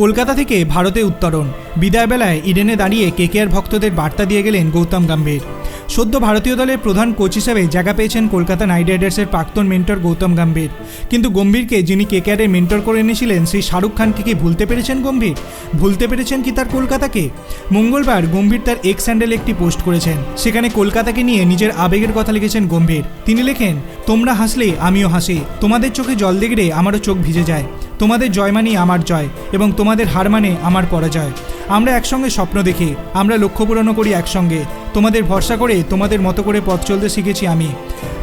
কলকাতা থেকে ভারতে উত্তরণ। বিদায়বেলায় ইডেনে দাঁড়িয়ে কেকেআর ভক্তদের বার্তা দিয়ে গেলেন গৌতম গম্ভীর। সদ্য ভারতীয় দলের প্রধান কোচ হিসেবে জায়গা পেয়েছেন কলকাতা নাইট রাইডার্সের প্রাক্তন মেন্টর গৌতম গম্ভীর। কিন্তু গম্ভীরকে যিনি কেকেআরের মেন্টর করে এনেছিলেন, সেই শাহরুখ খানকে কি ভুলতে পেরেছেন গম্ভীর? ভুলতে পেরেছেন কি তার কলকাতাকে? মঙ্গলবার গম্ভীর তার এক্স স্যান্ডেলে একটি পোস্ট করেছেন। সেখানে কলকাতাকে নিয়ে নিজের আবেগের কথা লিখেছেন গম্ভীর। তিনি লেখেন, তোমরা হাসলে, আমিও হাসি। তোমাদের চোখে জল দেখলে আমারও চোখ ভিজে যায়। তোমাদের জয় মানেই আমার জয় এবং তোমাদের হার মানে আমার পরাজয়। আমরা একসঙ্গে স্বপ্ন দেখি, আমরা লক্ষ্য পূরণও করি একসঙ্গে। তোমাদের ভরসা করে, তোমাদের মতো করে পথ চলতে শিখেছি আমি।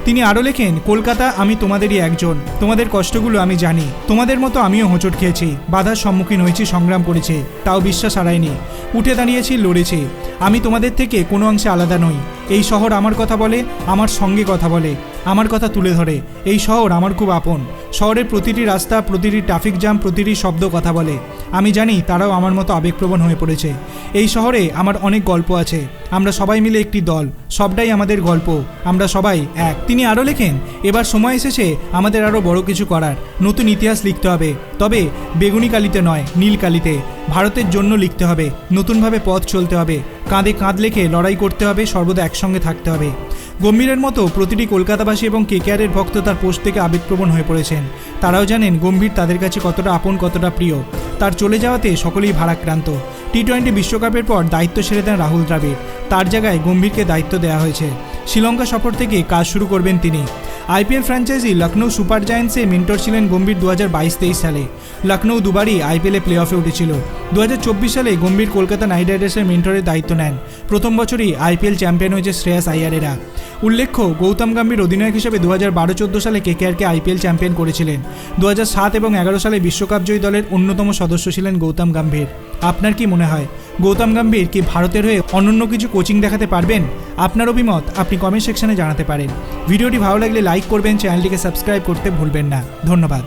তিনি আরও লেখেন, কলকাতা আমি তোমাদেরই একজন। তোমাদের কষ্টগুলো আমি জানি। তোমাদের মতো আমিও হোঁচট খেয়েছি, বাধার সম্মুখীন হয়েছি, সংগ্রাম করেছি। তাও বিশ্বাস হারায়নি। উঠে দাঁড়িয়েছি, লড়েছি। আমি তোমাদের থেকে কোনো অংশে আলাদা নই। এই শহর আমার কথা বলে, আমার সঙ্গে কথা বলে। আমার কথা তুলে ধরে। এই শহর আমার খুব আপন। শহরের প্রতিটি রাস্তা, প্রতিটি ট্রাফিক জ্যাম, প্রতিটি শব্দ কথা বলে। আমি জানি তারাও আমার মতো আবেগপ্রবণ হয়ে পড়েছে। এই শহরে আমার অনেক গল্প আছে। আমরা সবাই মিলে একটি দল। সবটাই আমাদের গল্প। আমরা সবাই এক। তিনি আরও লেখেন, এবার সময় এসেছে আমাদের আরও বড় কিছু করার। নতুন ইতিহাস লিখতে হবে। তবে বেগুনি কালিতে নয়, নীল কালিতে। ভারতের জন্য লিখতে হবে। নতুনভাবে পথ চলতে হবে। কাঁধে কাঁধ লেখে লড়াই করতে হবে। সর্বদা একসঙ্গে থাকতে হবে। গম্ভীরের মতো প্রতিটি কলকাতাবাসী এবং কেকেআরের ভক্ত তার পোস্ট থেকে আবেগপ্রবণ হয়ে পড়েছেন। তারাও জানেন গম্ভীর তাদের কাছে কতটা আপন, কতটা প্রিয়। তার চলে যাওয়াতে সকলেই ভারাক্রান্ত। টি টোয়েন্টি বিশ্বকাপের পর দায়িত্ব সেরে দেন রাহুল দ্রাবিড়। তার জায়গায় গম্ভীরকে দায়িত্ব দেওয়া হয়েছে। শ্রীলঙ্কা সফর থেকে কাজ শুরু করবেন তিনি। আইপিএল ফ্র্যাঞ্চাইজি লখনৌ সুপার জায়ান্টসে মেন্টর ছিলেন গম্ভীর দু হাজার বাইশ তেইশ সালে। লখনৌ দুবারই আইপিএলে প্লে অফে উঠেছিল। দু হাজার চব্বিশ সালে গম্ভীর কলকাতা নাইট রাইডার্সের মেন্টরের দায়িত্ব নেন। প্রথম বছরই আইপিএল চ্যাম্পিয়ন হয়েছে শ্রেয়াস আইয়ারেরা উল্লেখ্য, গৌতম গাম্ভীর অধিনায়ক হিসেবে দু হাজার বারো চোদ্দ সালে কেকেআরকে আইপিএল চ্যাম্পিয়ন করেছিলেন। দু হাজার সাত এবং এগারো সালে বিশ্বকাপ জয়ী দলের অন্যতম সদস্য ছিলেন গৌতম গাম্ভীর। আপনার কি মনে হয়, গৌতম গাম্ভীর কি ভারতের হয়ে অনন্য কিছু কোচিং দেখাতে পারবেন? আপনার অভিমত আপনি কমেন্ট সেকশনে জানাতে পারেন। ভিডিওটি ভালো লাগলে লাইক করবেন, চ্যানেলটিকে সাবস্ক্রাইব করতে ভুলবেন না। ধন্যবাদ।